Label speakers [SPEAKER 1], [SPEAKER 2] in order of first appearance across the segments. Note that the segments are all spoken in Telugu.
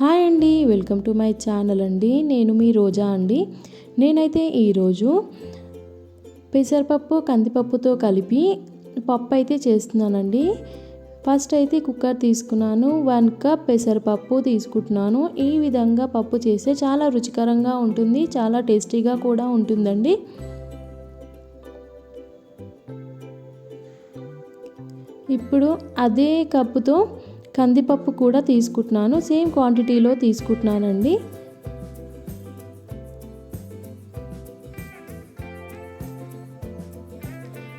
[SPEAKER 1] హాయ్ అండి వెల్కమ్ టు మై ఛానల్ అండి. నేను మీ రోజా అండి. నేనైతే ఈరోజు పెసరపప్పు కందిపప్పుతో కలిపి పప్పు అయితే చేస్తున్నానండి. ఫస్ట్ అయితే కుక్కర్ తీసుకున్నాను వన్ కప్ పెసరపప్పు తీసుకుంటున్నాను. ఈ విధంగా పప్పు చేస్తే చాలా రుచికరంగా ఉంటుంది చాలా టేస్టీగా కూడా ఉంటుందండి. ఇప్పుడు అదే కప్పుతో కందిపప్పు కూడా తీసుకుంటున్నాను. సేమ్ క్వాంటిటీలో తీసుకుంటున్నానండి.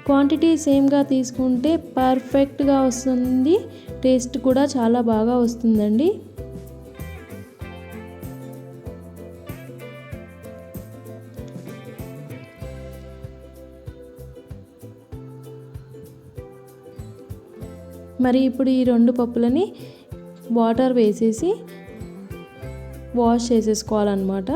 [SPEAKER 1] క్వాంటిటీ సేమ్గా తీసుకుంటే పర్ఫెక్ట్గా వస్తుంది. టేస్ట్ కూడా చాలా బాగా వస్తుందండి. మరి ఇప్పుడు ఈ రెండు పప్పులని వాటర్ వేసేసి వాష్ చేసేసుకోవాలన్నమాట.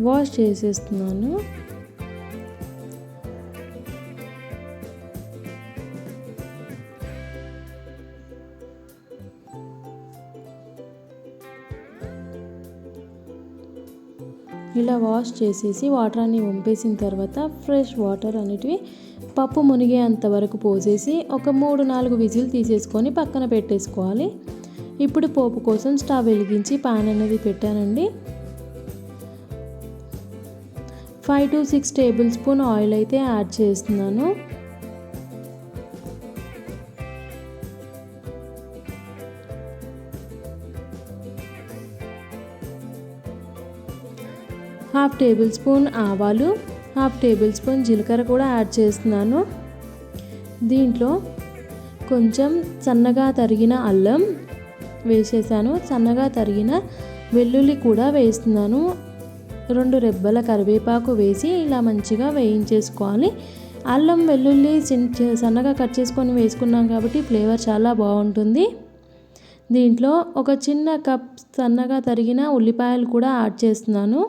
[SPEAKER 1] వాష్ చేసేస్తున్నాను. ఇలా వాష్ చేసేసి వాటర్ అన్ని వంపేసిన తర్వాత ఫ్రెష్ వాటర్ అనేటివి పప్పు మునిగేంత వరకు పోసేసి ఒక మూడు నాలుగు విజిల్ తీసేసుకొని పక్కన పెట్టేసుకోవాలి. ఇప్పుడు పోపు కోసం స్టవ్ వెలిగించి పాన్ అనేది పెట్టానండి. Five to six tablespoon oil అయితే యాడ్ చేస్తున్నాను. హాఫ్ టేబుల్ స్పూన్ ఆవాలు హాఫ్ టేబుల్ స్పూన్ జీలకర్ర కూడా యాడ్ చేస్తున్నాను. దీంట్లో కొంచెం సన్నగా తరిగిన అల్లం వేసేసాను. సన్నగా తరిగిన వెల్లుల్లి కూడా వేస్తున్నాను. రెండు రెబ్బల కరివేపాకు వేసి ఇలా మంచిగా వేయించేసుకోవాలి. అల్లం వెల్లుల్లి సన్నగా కట్ చేసుకొని వేసుకున్నాం కాబట్టి ఫ్లేవర్ చాలా బాగుంటుంది. దీంట్లో ఒక చిన్న కప్ సన్నగా తరిగిన ఉల్లిపాయలు కూడా యాడ్ చేస్తున్నాను.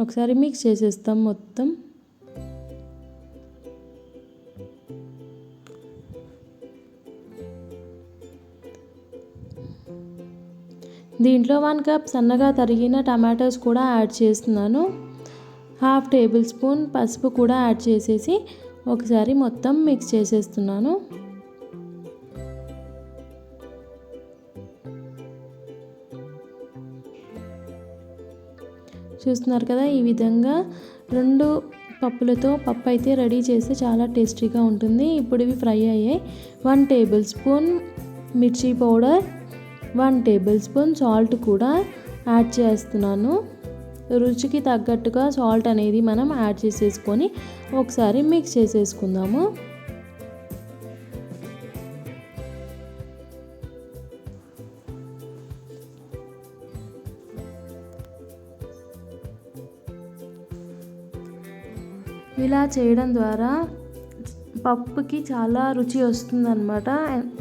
[SPEAKER 1] ఒకసారి మిక్స్ చేసేస్తాం మొత్తం. దీంట్లో వన్ కప్ సన్నగా తరిగిన టమాటోస్ కూడా యాడ్ చేస్తున్నాను. హాఫ్ టేబుల్ స్పూన్ పసుపు కూడా యాడ్ చేసేసి ఒకసారి మొత్తం మిక్స్ చేసేస్తున్నాను. చూస్తున్నారు కదా ఈ విధంగా రెండు పప్పులతో పప్పు అయితే రెడీ చేస్తే చాలా టేస్టీగా ఉంటుంది. ఇప్పుడు ఇవి ఫ్రై అయ్యాయి. వన్ టేబుల్ స్పూన్ మిర్చి powder one tablespoon salt కూడా యాడ్ చేస్తున్నాను. రుచికి తగ్గట్టుగా సాల్ట్ అనేది మనం యాడ్ చేసేసుకొని ఒకసారి మిక్స్ చేసేసుకుందాము. ఇలా చేయడం ద్వారా పప్పుకి చాలా రుచి వస్తుందన్నమాట.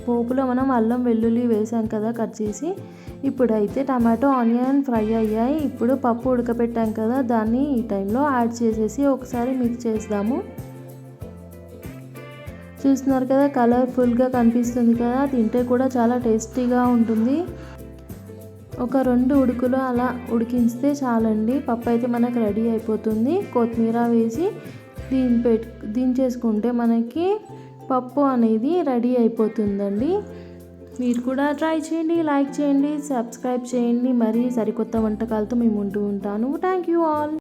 [SPEAKER 1] పోపులో మనం అల్లం వెల్లుల్లి వేసాం కదా కట్ చేసి. ఇప్పుడైతే టమాటో ఆనియన్ ఫ్రై అయ్యాయి. ఇప్పుడు పప్పు ఉడకపెట్టాం కదా దాన్ని ఈ టైంలో యాడ్ చేసేసి ఒకసారి మిక్స్ చేద్దాము. చూస్తున్నారు కదా కలర్ఫుల్గా కనిపిస్తుంది కదా తింటే కూడా చాలా టేస్టీగా ఉంటుంది. ఒక రెండు ఉడుకులు అలా ఉడికిస్తే చాలండి. పప్పు అయితే మనకు రెడీ అయిపోతుంది. కొత్తిమీర వేసి దీని పెట్ దించేసుకుంటే మనకి పప్పు అనేది రెడీ అయిపోతుందండి. మీరు కూడా ట్రై చేయండి లైక్ చేయండి సబ్స్క్రైబ్ చేయండి. మరి సరికొత్త వంటకాలతో మేము ఉంటూ ఉంటాను. Thank you all.